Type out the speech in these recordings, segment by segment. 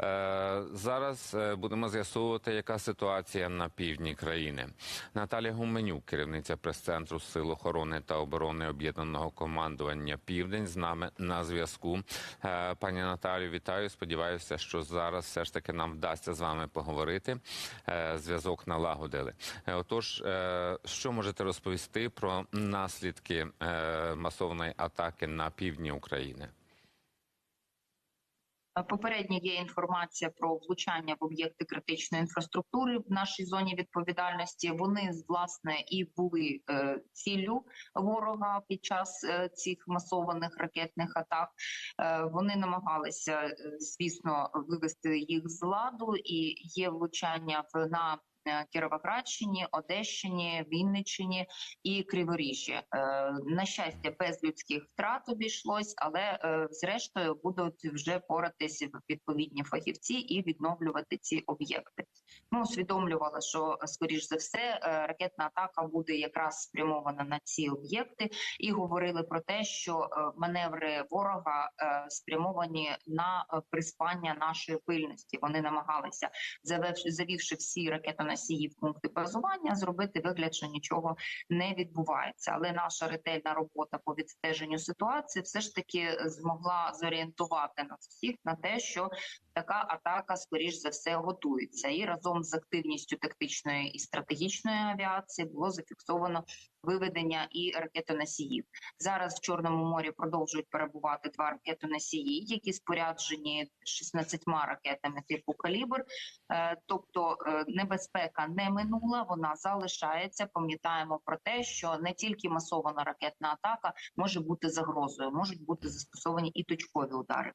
Е, Зараз е, будемо з'ясовувати, яка ситуація на півдні країни. Наталія Гуменюк, керівниця прес-центру Сил охорони та оборони об'єднаного командування Південь, з нами на зв'язку. Е, Пані Наталію, вітаю. Сподіваюся, що зараз все ж таки нам вдасться з вами поговорити. Зв'язок налагодили. Отож, що можете розповісти про наслідки масовної атаки на півдні України? Попередньо є інформація про влучання в об'єкти критичної інфраструктури в нашій зоні відповідальності. Вони власне і були е, ціллю ворога під час е, цих масованих ракетних атак. Е, вони намагалися, звісно, вивести їх з ладу, і є влучання в на Кіровоградщині, Одещині, Вінниччині і Криворіжжі. Е, на щастя, без людських втрат обійшлось, але е, зрештою будуть вже поратися відповідні фахівці і відновлювати ці об'єкти. Ми усвідомлювали, що скоріш за все е, ракетна атака буде якраз спрямована на ці об'єкти, і говорили про те, що е, маневри ворога е, спрямовані на е, приспання нашої пильності. Вони намагалися завівши всі ракетоносії в пункти базування, зробити вигляд, що нічого не відбувається. Але наша ретельна робота по відстеженню ситуації все ж таки змогла зорієнтувати нас всіх на те, що така атака скоріш за все готується, і разом з активністю тактичної і стратегічної авіації було зафіксовано виведення і ракетоносіїв. Зараз в Чорному морі продовжують перебувати два ракетоносії, які споряджені 16 ракетами типу калібр. Е, Тобто е, небезпека не минула, вона залишається. Пам'ятаємо про те, що не тільки масована ракетна атака може бути загрозою, можуть бути застосовані і точкові удари.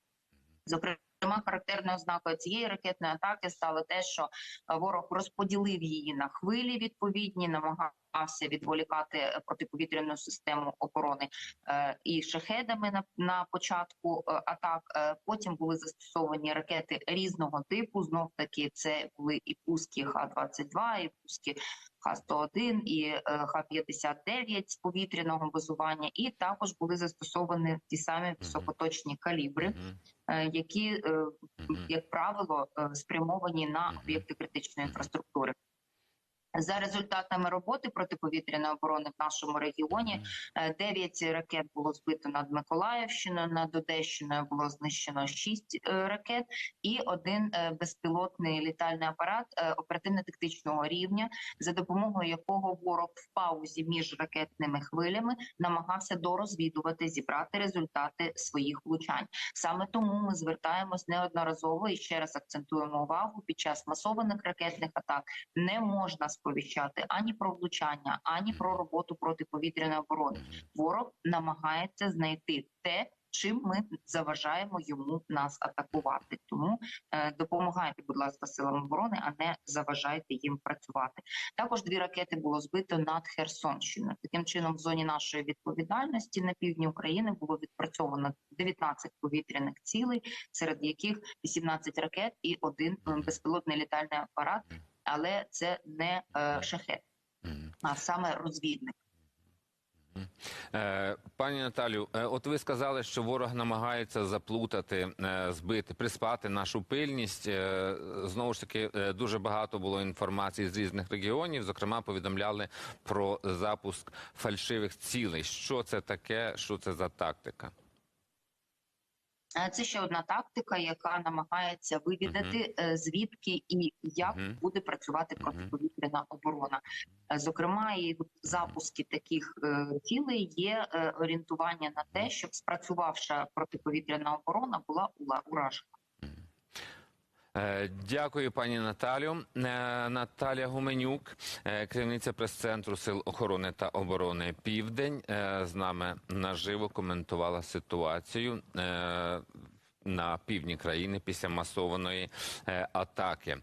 Зокрема, характерною ознакою цієї ракетної атаки стало те, що е, ворог розподілив її на хвилі відповідні, намагався відволікати е, протиповітряну систему оборони е, і шахедами на, на початку атак. Потім були застосовані ракети різного типу. Знов таки це були і пуски Х-22, і пуски Х-101 і е, Х-59 з повітряного базування, і також були застосовані ті самі високоточні калібри, е, які, е, як правило, спрямовані на об'єкти критичної інфраструктури. За результатами роботи протиповітряної оборони в нашому регіоні Мгм. Е, Дев'ять ракет було збито над Миколаївщиною, над Одещиною було знищено шість е, ракет, і один е, безпілотний літальний апарат оперативно-тактичного рівня, за допомогою якого ворог в паузі між ракетними хвилями намагався дорозвідувати, зібрати результати своїх влучань. Саме тому ми звертаємось неодноразово і ще раз акцентуємо увагу під час масованих ракетних атак не можна сповіщати ані про влучання, ані про роботу протиповітряної оборони. Ворог намагається знайти те, чим ми заважаємо йому нас атакувати. Тому е, допомагайте, будь ласка, силам оборони, а не заважайте їм працювати. Також дві ракети було збито над Херсонщиною. Таким чином, в зоні нашої відповідальності на півдні України було відпрацьовано 19 повітряних цілей, серед яких 18 ракет і один безпілотний літальний апарат. Але це не е, шахет, а саме розвідник. Е, Пані Наталю, е, от ви сказали, що ворог намагається заплутати, збити, приспати нашу пильність. Знову ж таки, дуже багато було інформації з різних регіонів. Зокрема, повідомляли про запуск фальшивих цілей. Що це таке? Що це за тактика? Е, Це ще одна тактика, яка намагається вивідати е, звідки і як Мгм. буде працювати протиповітряна оборона. Е, Зокрема, і запуски таких цілей є орієнтування на те, щоб спрацювавша протиповітряна оборона була ула- уражена. Е, Дякую, пані Наталю. Е, Наталя Гуменюк, е, керівниця прес-центру Сил охорони та оборони Південь, з нами наживо коментувала ситуацію на півдні країни після масованої атаки.